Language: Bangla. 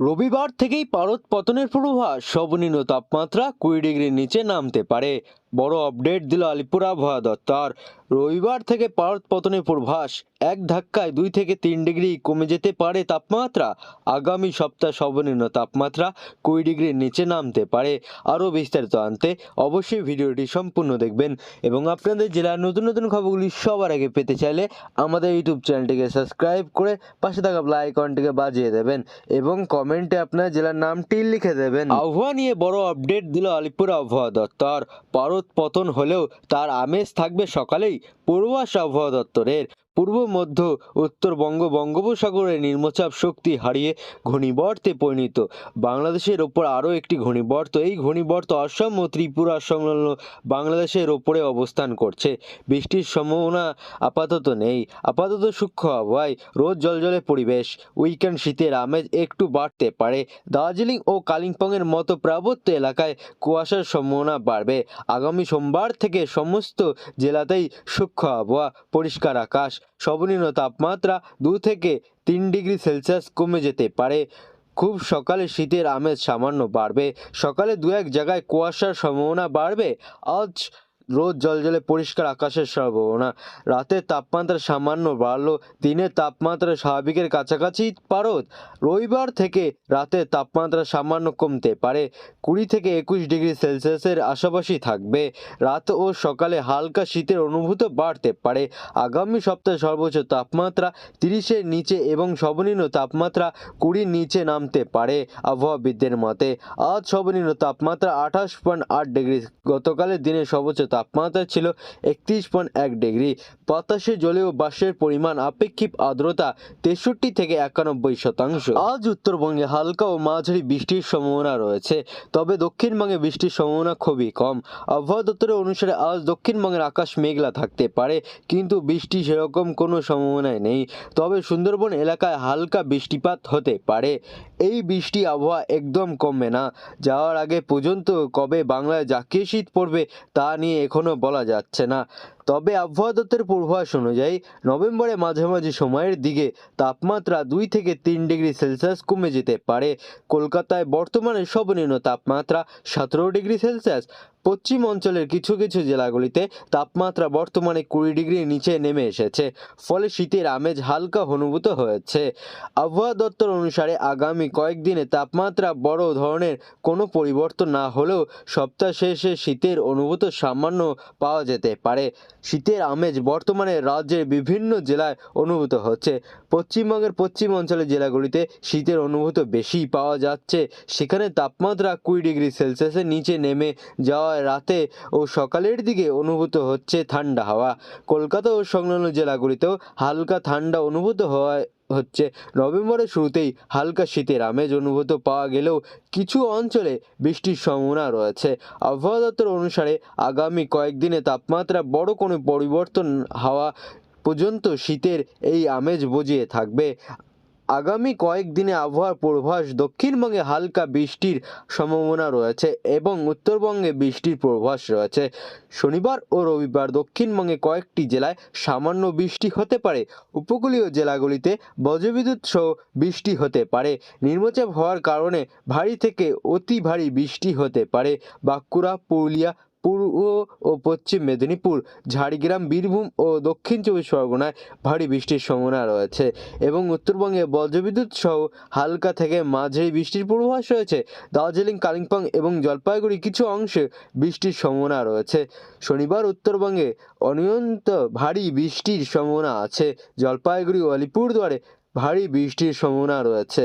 রবিবার থেকেই পারদ পতনের পূর্বাভাস। সর্বনিম্ন তাপমাত্রা কুড়ি ডিগ্রির নিচে নামতে পারে। বড় আপডেট দিল আলিপুর আবহাওয়া দপ্তর রবিবার থেকে পারদ পতনের পূর্বাভাস, এক ধাক্কায় দুই থেকে তিন ডিগ্রি কমে যেতে পারে তাপমাত্রা। আগামী সপ্তাহ সর্বনিম্ন তাপমাত্রা কুড়ি ডিগ্রির নিচে নামতে পারে। আরও বিস্তারিত আনতে অবশ্যই ভিডিওটি সম্পূর্ণ দেখবেন এবং আপনাদের জেলার নতুন নতুন খবরগুলি সবার আগে পেতে চাইলে আমাদের ইউটিউব চ্যানেলটিকে সাবস্ক্রাইব করে পাশে থাকা বেল আইকনটিকে বাজিয়ে দেবেন এবং কমেন্টে আপনার জেলার নামটি লিখে দেবেন। আবহাওয়া নিয়ে বড় আপডেট দিল আলিপুর আবহাওয়া দপ্তর পারদ পতন হলেও তার আমেজ থাকবে সকালেই। পূর্বাস সভ্য দপ্তরের পূর্ব, মধ্য উত্তরবঙ্গ বঙ্গোপসাগরের নিম্নচাপ শক্তি হারিয়ে ঘূর্ণিবর্তে পরিণত। বাংলাদেশের ওপর আরও একটি ঘূর্ণিবর্ত এই ঘূর্ণিবর্ত অসম ও ত্রিপুরা সংলগ্ন বাংলাদেশের ওপরে অবস্থান করছে। বৃষ্টির সম্ভাবনা আপাতত নেই। আপাতত সূক্ষ্ম আবহাওয়ায় রোদ, জলজলে পরিবেশ। উইকেন্ড শীতের আমেজ একটু বাড়তে পারে। দার্জিলিং ও কালিম্পংয়ের মতো পার্বত্য এলাকায় কুয়াশার সম্ভাবনা বাড়বে। আগামী সোমবার থেকে সমস্ত জেলাতেই সূক্ষ্ম আবহাওয়া, পরিষ্কার আকাশ। সর্বনিম্ন তাপমাত্রা দু থেকে তিন ডিগ্রি সেলসিয়াস কমে যেতে পারে। খুব সকালে শীতের আমেজ সামান্য বাড়বে। সকালে দু এক জায়গায় কুয়াশার সম্ভাবনা বাড়বে। আজ রোদ জলজলে পরিষ্কার আকাশের সম্ভাবনা। রাতের তাপমাত্রা সামান্য বাড়লো দিনের তাপমাত্রা স্বাভাবিকের কাছাকাছি পারদ। রবিবার থেকে রাতের তাপমাত্রা সামান্য কমতে পারে। কুড়ি থেকে একুশ ডিগ্রি সেলসিয়াসের আশাপাশি থাকবে। রাত ও সকালে হালকা শীতের অনুভূত বাড়তে পারে। আগামী সপ্তাহে সর্বোচ্চ তাপমাত্রা তিরিশের নিচে এবং সর্বনিম্ন তাপমাত্রা কুড়ির নিচে নামতে পারে আবহাওয়াবিদদের মতে। আজ সর্বনিম্ন তাপমাত্রা আঠাশ পয়েন্ট আট ডিগ্রি। গতকালের দিনে সর্বোচ্চ তাপমাত্রা ছিল একত্রিশ পয়েন্ট এক ডিগ্রি। বাতাসে জলীয় বাষ্পের পরিমাণ আপেক্ষিক আর্দ্রতা তেষট্টি থেকে একানব্বই শতাংশ। আজ উত্তরবঙ্গে হালকা ও মাঝারি বৃষ্টির সম্ভাবনা রয়েছে, তবে দক্ষিণবঙ্গে বৃষ্টির সম্ভাবনা খুবই কম। আবহাওয়া দপ্তরের অনুসারে আজ দক্ষিণবঙ্গের আকাশ মেঘলা থাকতে পারে, কিন্তু বৃষ্টি সেরকম কোনো সম্ভাবনায় নেই। তবে সুন্দরবন এলাকায় হালকা বৃষ্টিপাত হতে পারে। এই বৃষ্টি আবহাওয়া একদম কমবে না। যাওয়ার আগে পর্যন্ত কবে বাংলায় জাকিয়ে শীত পড়বে তা নিয়ে এখনও বলা যাচ্ছে না। তবে আবহাওয়া দপ্তরের পূর্বাভাস অনুযায়ী নভেম্বরের মাঝামাঝি সময়ের দিকে তাপমাত্রা দুই থেকে তিন ডিগ্রি সেলসিয়াস কমে যেতে পারে। কলকাতায় বর্তমানে সর্বনিম্ন তাপমাত্রা সতেরো ডিগ্রি সেলসিয়াস। পশ্চিম অঞ্চলের কিছু কিছু জেলাগুলিতে তাপমাত্রা বর্তমানে কুড়ি ডিগ্রির নিচে নেমে এসেছে, ফলে শীতের আমেজ হালকা অনুভূত হয়েছে। আবহাওয়া দপ্তর অনুসারে আগামী কয়েকদিনে তাপমাত্রা বড় ধরনের কোনো পরিবর্তন না হলেও সপ্তাহ শেষে শীতের অনুভূত সামান্য পাওয়া যেতে পারে। শীতের আমেজ বর্তমানে রাজ্যের বিভিন্ন জেলায় অনুভূত হচ্ছে। পশ্চিমবঙ্গের পশ্চিম অঞ্চলের জেলাগুলিতে শীতের অনুভূত বেশি পাওয়া যাচ্ছে। সেখানে তাপমাত্রা কুড়ি ডিগ্রি সেলসিয়াসের নিচে নেমে যাওয়ায় রাতে ও সকালের দিকে অনুভূত হচ্ছে ঠান্ডা হাওয়া। কলকাতা ও সংলগ্ন জেলাগুলিতেও হালকা ঠান্ডা অনুভূত হওয়ায় নভেম্বরের শুরুতেই হালকা শীতের আমেজ অনুভূত পাওয়া গেলেও কিছু অঞ্চলে বৃষ্টির সম্ভাবনা রয়েছে। আবহাওয়া দপ্তর অনুসারে আগামী কয়েকদিনে তাপমাত্রা বড় কোনো পরিবর্তন হওয়া পর্যন্ত শীতের এই আমেজ বজিয়ে থাকবে। আগামী কয়েকদিনে আবহাওয়ার পূর্বাভাস দক্ষিণবঙ্গে হালকা বৃষ্টির সম্ভাবনা রয়েছে এবং উত্তরবঙ্গে বৃষ্টির পূর্বাভাস রয়েছে। শনিবার ও রবিবার দক্ষিণবঙ্গে কয়েকটি জেলায় সামান্য বৃষ্টি হতে পারে। উপকূলীয় জেলাগুলিতে বজ্রবিদ্যুৎ সহ বৃষ্টি হতে পারে। নিম্নচাপ হওয়ার কারণে ভারী থেকে অতি ভারী বৃষ্টি হতে পারে। বাঁকুড়া, পুরুলিয়া পূর্ব ও পশ্চিম মেদিনীপুর, ঝাড়গ্রাম, বীরভূম ও দক্ষিণ চব্বিশ পরগনায় ভারী বৃষ্টির সম্ভাবনা রয়েছে এবং উত্তরবঙ্গে বজ্রবিদ্যুৎ সহ হালকা থেকে মাঝারি বৃষ্টির পূর্বাভাস রয়েছে। দার্জিলিং, কালিম্পং এবং জলপাইগুড়ি কিছু অংশে বৃষ্টির সম্ভাবনা রয়েছে। শনিবার উত্তরবঙ্গে অনিয়ন্ত ভারী বৃষ্টির সম্ভাবনা আছে। জলপাইগুড়ি ও আলিপুরদুয়ারে ভারী বৃষ্টির সম্ভাবনা রয়েছে।